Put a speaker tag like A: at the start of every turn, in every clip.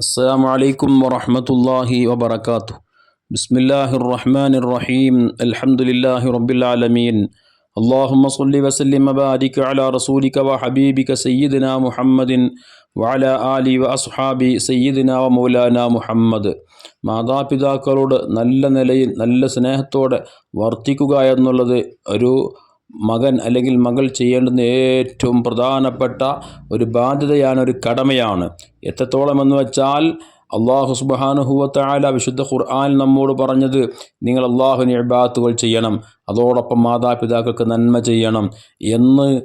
A: السلام عليكم ورحمة الله وبركاته بسم الله الرحمن الرحيم الحمد لله رب العالمين اللهم صل وسلم وبارك على رسولك وحبيبك سيدنا محمد وعلى آله وأصحاب سيدنا ومولانا മുഹമ്മദ് മാതാപിതാക്കളോട് നല്ല നിലയിൽ നല്ല സ്നേഹത്തോടെ വർത്തിക്കുക എന്നുള്ളത് ഒരു മകൻ അല്ലെങ്കിൽ മകൾ ചെയ്യേണ്ടുന്ന ഏറ്റവും പ്രധാനപ്പെട്ട ഒരു ബാധ്യതയാണ് ഒരു കടമയാണ്. എത്രത്തോളം എന്ന് വെച്ചാൽ അള്ളാഹു സുബാനുഹുവത്തായ വിശുദ്ധ ഖുർആൻ നമ്മോട് പറഞ്ഞത് നിങ്ങൾ അള്ളാഹുവിന് ഇബാത്തുകൾ ചെയ്യണം അതോടൊപ്പം മാതാപിതാക്കൾക്ക് നന്മ ചെയ്യണം എന്ന്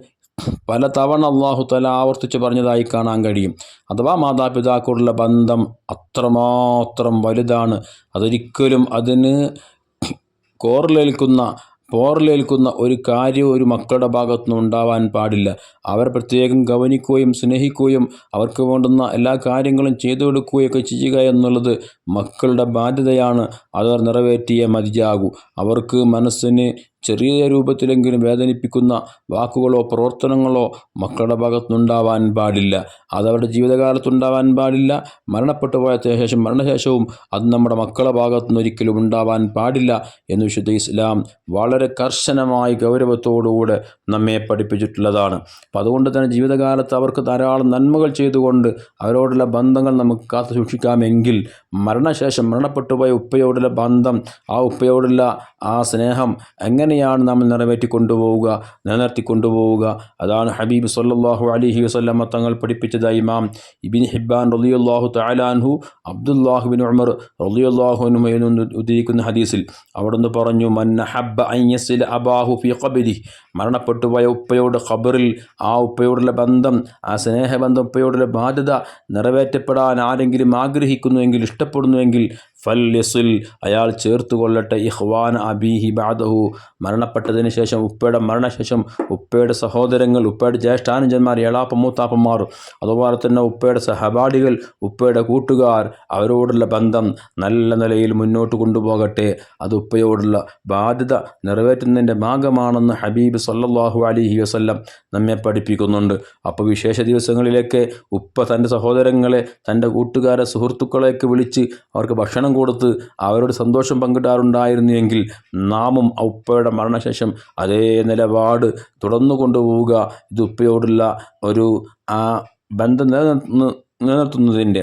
A: പല തവണ അള്ളാഹു തല ആവർത്തിച്ച് പറഞ്ഞതായി കാണാൻ കഴിയും. അഥവാ മാതാപിതാക്കളുള്ള ബന്ധം അത്രമാത്രം വലുതാണ് അതൊരിക്കലും അതിന് കോറിലേൽക്കുന്ന പോറിലേൽക്കുന്ന ഒരു കാര്യവും ഒരു മക്കളുടെ ഭാഗത്തുനിന്ന് ഉണ്ടാവാൻ പാടില്ല. അവർ പ്രത്യേകം ഗവനിക്കുകയും സ്നേഹിക്കുകയും അവർക്ക് വേണ്ടുന്ന എല്ലാ കാര്യങ്ങളും ചെയ്തു കൊടുക്കുകയൊക്കെ ചെയ്യുക എന്നുള്ളത് മക്കളുടെ ബാധ്യതയാണ്. അവർ നിറവേറ്റിയേ മതിയാകൂ. അവർക്ക് മനസ്സിന് ചെറിയ രൂപത്തിലെങ്കിലും വേദനിപ്പിക്കുന്ന വാക്കുകളോ പ്രവർത്തനങ്ങളോ മക്കളുടെ ഭാഗത്തുനിന്നുണ്ടാവാൻ പാടില്ല. അതവരുടെ ജീവിതകാലത്തുണ്ടാവാൻ പാടില്ല. മരണപ്പെട്ടു പോയ ശേഷം മരണശേഷവും അത് നമ്മുടെ മക്കളുടെ ഭാഗത്തുനിന്ന് ഒരിക്കലും ഉണ്ടാവാൻ പാടില്ല എന്ന് വിശുദ്ധ ഇസ്ലാം വളരെ കർശനമായി ഗൗരവത്തോടുകൂടെ നമ്മെ പഠിപ്പിച്ചിട്ടുള്ളതാണ്. അപ്പം അതുകൊണ്ട് തന്നെ ജീവിതകാലത്ത് അവർക്ക് ധാരാളം നന്മകൾ ചെയ്തുകൊണ്ട് അവരോടുള്ള ബന്ധങ്ങൾ നമുക്ക് കാത്തു സൂക്ഷിക്കാമെങ്കിൽ മരണശേഷം മരണപ്പെട്ടു പോയ ഉപ്പയോടുള്ള ബന്ധം ആ ഉപ്പയോടുള്ള ആ സ്നേഹം എങ്ങനെയാണ് നമ്മൾ നിറവേറ്റി കൊണ്ടുപോവുക നിലനിർത്തി കൊണ്ടുപോവുക? അതാണ് ഹബീബ് സല്ലാഹു അലിഹി വസ്ലമ തങ്ങൾ പഠിപ്പിച്ചതായി ഇമാം. ഇബിൻ ഹിബാൻ റലിയുല്ലാഹു തലാൻഹു അബ്ദുല്ലാഹുബിൻ ഉമർ റലിയുല്ലാഹുനുമ ഉദ്ധരിക്കുന്ന ഹദീസിൽ അവിടുന്ന് പറഞ്ഞു മന്ന ഹബ്ബ അയ്യസിൽ അബാഹു ഫി കബരി മരണപ്പെട്ടു പോയ ഉപ്പയോട് ഖബറിൽ ആ ഉപ്പയോടുള്ള ബന്ധം ആ സ്നേഹബന്ധം ഉപ്പയോടുള്ള ബാധ്യത നിറവേറ്റപ്പെടാൻ ആരെങ്കിലും ആഗ്രഹിക്കുന്നുവെങ്കിൽ ഇഷ്ടപ്പെടുന്നുവെങ്കിൽ ഫൽ യസുൽ അയാൾ ചേർത്തുകൊള്ളട്ടെ ഇഹ്വാൻ അബീഹി ബാദഹു മരണപ്പെട്ടതിന് ശേഷം ഉപ്പയുടെ മരണശേഷം ഉപ്പയുടെ സഹോദരങ്ങൾ ഉപ്പയുടെ ജ്യേഷ്ഠാനുജന്മാർ ഏളാപ്പ മൂത്താപ്പന്മാർ അതുപോലെ തന്നെ ഉപ്പയുടെ സഹപാഠികൾ ഉപ്പയുടെ കൂട്ടുകാർ അവരോടുള്ള ബന്ധം നല്ല നിലയിൽ മുന്നോട്ട് കൊണ്ടുപോകട്ടെ. അത് ഉപ്പയോടുള്ള ബാധ്യത നിറവേറ്റുന്നതിന്റെ ഭാഗമാണെന്ന് ഹബീബ് സല്ലാഹു അലിഹി വസ്ല്ലം നമ്മെ പഠിപ്പിക്കുന്നുണ്ട്. അപ്പോൾ വിശേഷ ദിവസങ്ങളിലേക്ക് ഉപ്പ തന്റെ സഹോദരങ്ങളെ തന്റെ കൂട്ടുകാരെ സുഹൃത്തുക്കളെയൊക്കെ വിളിച്ച് അവർക്ക് ഭക്ഷണം കൊടുത്ത് അവരോട് സന്തോഷം പങ്കിടാറുണ്ടായിരുന്നുവെങ്കിൽ നാമും ഉപ്പയുടെ മരണശേഷം അതേ നിലപാട് തുടർന്നു കൊണ്ടുപോവുക. ഇത് ഉപ്പയോടുള്ള ഒരു ആ ബന്ധം നിലനിർത്തുന്ന നിലനിർത്തുന്നതിന്റെ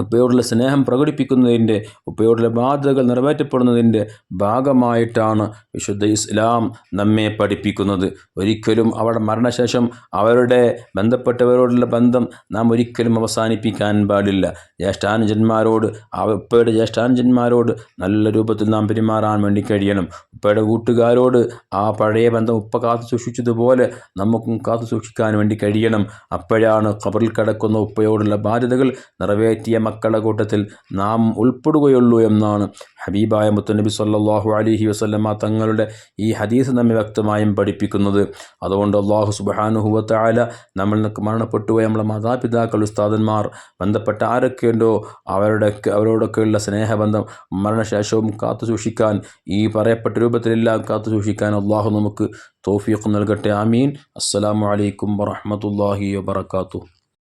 A: ഉപ്പയോടുള്ള സ്നേഹം പ്രകടിപ്പിക്കുന്നതിന്റെ ഉപ്പയോടുള്ള ബാധ്യതകൾ നിറവേറ്റപ്പെടുന്നതിന്റെ ഭാഗമായിട്ടാണ് വിശുദ്ധ ഇസ്ലാം നമ്മെ പഠിപ്പിക്കുന്നത്. ഒരിക്കലും അവരുടെ മരണശേഷം അവരുടെ ബന്ധപ്പെട്ടവരോടുള്ള ബന്ധം നാം ഒരിക്കലും അവസാനിപ്പിക്കാൻ പാടില്ല. ജ്യേഷ്ഠാനുജന്മാരോട് ഉപ്പയുടെ ജ്യേഷ്ഠാനുജന്മാരോട് നല്ല രൂപത്തിൽ നാം പെരുമാറാൻ വേണ്ടി കഴിയണം. ഉപ്പയുടെ കൂട്ടുകാരോട് ആ പഴയ ബന്ധം ഉപ്പ കാത്തു സൂക്ഷിച്ചതുപോലെ നമുക്കും കാത്തു സൂക്ഷിക്കാൻ വേണ്ടി കഴിയണം. അപ്പോഴാണ് കബറിൽ കിടക്കുന്ന ഉപ്പയോടുള്ള ബാധ്യതകൾ നിറവേറ്റിയ മക്കളുടെ കൂട്ടത്തിൽ നാം ഉൾപ്പെടുകയുള്ളൂ എന്നാണ്. ഹബീബായ മുത്തനബി സല്ലാഹു അലിഹി വസ്ലമ തങ്ങളുടെ ഈ ഹദീസ് നമ്മെ വ്യക്തമായും പഠിപ്പിക്കുന്നത്. അതുകൊണ്ട് അള്ളാഹു സുബാനുഹുവത്തായ നമ്മൾ മരണപ്പെട്ടുപോയ നമ്മളെ മാതാപിതാക്കൾ ഉസ്താദന്മാർ ബന്ധപ്പെട്ട ആരൊക്കെയുണ്ടോ അവരുടെ അവരോടൊക്കെയുള്ള സ്നേഹബന്ധം മരണശേഷവും കാത്തു സൂക്ഷിക്കാൻ ഈ പറയപ്പെട്ട രൂപത്തിലെല്ലാം കാത്തു സൂക്ഷിക്കാൻ അള്ളാഹു നമുക്ക് തോഫീഖ് നൽകട്ടെ. ആമീൻ. അസ്സലാമു അലൈക്കും വറഹമത്തല്ലാഹി വബർക്കാത്തു